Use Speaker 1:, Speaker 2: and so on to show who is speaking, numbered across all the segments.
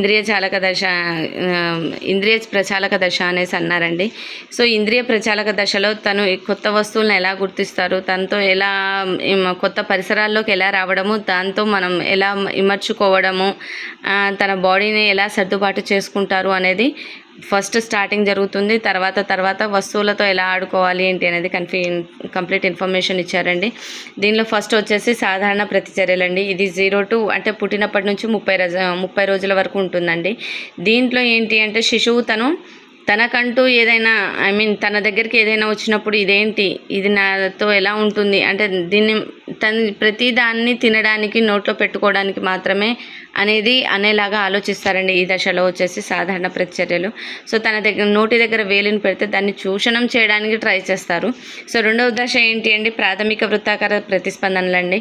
Speaker 1: ఇంద్రియ చాలక దశ ఇంద్రియ ప్రచాలక దశ అనేసి అన్నారండి. సో ఇంద్రియ ప్రచాలక దశలో తను కొత్త వస్తువులను ఎలా గుర్తిస్తారు తనతో ఎలా కొత్త పరిసరాల్లోకి ఎలా రావడము దాంతో మనం ఎలా ఇమర్చుకోవడము తన బాడీని ఎలా సర్దుబాటు చేసుకుంటారు అనేది ఫస్ట్ స్టార్టింగ్ జరుగుతుంది. తర్వాత తర్వాత వస్తువులతో ఎలా ఆడుకోవాలి ఏంటి అనేది కన్ఫ్యూ కంప్లీట్ ఇన్ఫర్మేషన్ ఇచ్చారండి. దీనిలో ఫస్ట్ వచ్చేసి సాధారణ ప్రతిచర్యలండి. ఇది జీరో టు అంటే పుట్టినప్పటి నుంచి ముప్పై రోజు ముప్పై రోజుల వరకు ఉంటుందండి. దీంట్లో ఏంటి అంటే శిశువు తను తనకంటూ ఏదైనా ఐ మీన్ తన దగ్గరికి ఏదైనా వచ్చినప్పుడు ఇదేంటి ఇది నాతో ఎలా ఉంటుంది అంటే దీన్ని తన ప్రతిదాన్ని తినడానికి నోట్లో పెట్టుకోవడానికి మాత్రమే అనేది అనేలాగా ఆలోచిస్తారండి ఈ దశలో వచ్చేసి సాధారణ ప్రతిచర్యలు సో తన దగ్గర నోటి దగ్గర వేలిని పెడితే దాన్ని చూషణం చేయడానికి ట్రై చేస్తారు. సో రెండవ దశ ఏంటి అండి? ప్రాథమిక వృత్తాకార ప్రతిస్పందనలండి.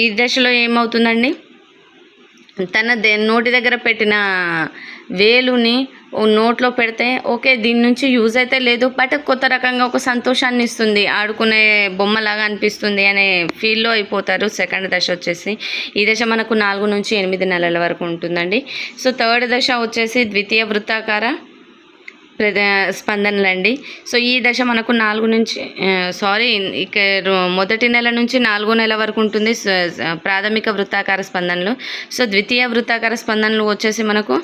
Speaker 1: ఈ దశలో ఏమవుతుందండి? తన దే నోటి దగ్గర పెట్టిన వేలుని ఓ నోట్లో పెడితే ఓకే దీని నుంచి యూజ్ అయితే లేదు బట్ కొత్త రకంగా ఒక సంతోషాన్ని ఇస్తుంది. ఆడుకునే బొమ్మలాగా అనిపిస్తుంది అనే ఫీల్లో అయిపోతారు. సెకండ్ దశ వచ్చేసి ఈ దశ మనకు నాలుగు నుంచి ఎనిమిది నెలల వరకు ఉంటుందండి. సో థర్డ్ దశ వచ్చేసి ద్వితీయ వృత్తాకార ప్రద స్పందనలండి. సో ఈ దశ మనకు నాలుగు నుంచి సారీ ఇక మొదటి నెల నుంచి నాలుగో నెల వరకు ఉంటుంది ప్రాథమిక వృత్తాకార స్పందనలు. సో ద్వితీయ వృత్తాకార స్పందనలు వచ్చేసి మనకు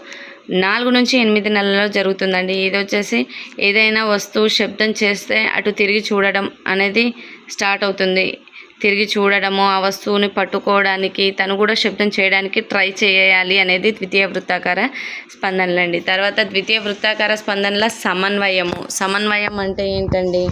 Speaker 1: నాలుగు నుంచి ఎనిమిది నెలల్లో జరుగుతుందండి. ఇది వచ్చేసి ఏదైనా వస్తువు శబ్దం చేస్తే అటు తిరిగి చూడడం అనేది స్టార్ట్ అవుతుంది. తిరిగి చూడడము ఆ వస్తువుని పట్టుకోవడానికి తను కూడా శబ్దం చేయడానికి ట్రై చేయాలి అనేది ద్వితీయ వృత్తాకార స్పందనలండి. తర్వాత ద్వితీయ వృత్తాకార స్పందనల సమన్వయము. సమన్వయం అంటే ఏంటండి?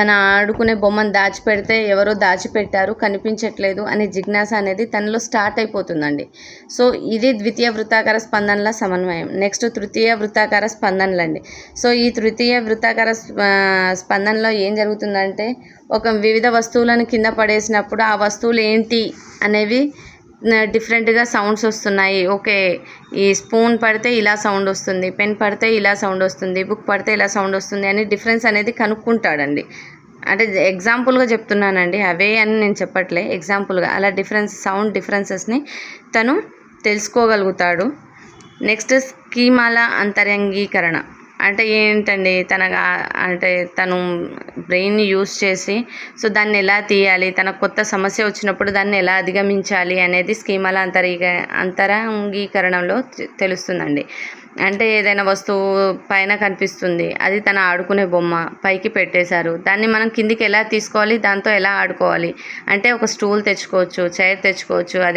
Speaker 1: తన ఆడుకునే బొమ్మను దాచిపెడితే ఎవరో దాచిపెట్టారు కనిపించట్లేదు అనే జిజ్ఞాస అనేది తనలో స్టార్ట్ అయిపోతుందండి. సో ఇది ద్వితీయ వృత్తాకార స్పందనల సమన్వయం. నెక్స్ట్ తృతీయ వృత్తాకార స్పందనలండి. సో ఈ తృతీయ వృత్తాకార స్ప- స్పందనలో ఏం జరుగుతుందంటే ఒక వివిధ వస్తువులను కింద పడేసినప్పుడు ఆ వస్తువులు ఏంటి అనేవి డిఫరెంట్గా సౌండ్స్ వస్తున్నాయి. ఓకే ఈ స్పూన్ పడితే ఇలా సౌండ్ వస్తుంది పెన్ పడితే ఇలా సౌండ్ వస్తుంది బుక్ పడితే ఇలా సౌండ్ వస్తుంది అని డిఫరెన్స్ అనేది కనుక్కుంటాడండి. అంటే ఎగ్జాంపుల్గా చెప్తున్నానండి అవే అని నేను చెప్పట్లే. ఎగ్జాంపుల్గా అలా డిఫరెన్స్ సౌండ్ డిఫరెన్సెస్ని తను తెలుసుకోగలుగుతాడు. నెక్స్ట్ స్కీమాల అంతరంగీకరణ. అంటే ఏంటండి తన అంటే తను బ్రెయిన్ని యూస్ చేసి సో దాన్ని ఎలా తీయాలి తన కొత్త సమస్య వచ్చినప్పుడు దాన్ని ఎలా అధిగమించాలి అనేది స్కీమాల అంతరీక అంతరంగీకరణలో తెలుస్తుందండి. అంటే ఏదైనా వస్తువు పైన కనిపిస్తుంది అది తన ఆడుకునే బొమ్మ పైకి పెట్టేశారు దాన్ని మనం కిందికి ఎలా తీసుకోవాలి దాంతో ఎలా ఆడుకోవాలి అంటే ఒక స్టూల్ తెచ్చుకోవచ్చు చైర్ తెచ్చుకోవచ్చు అది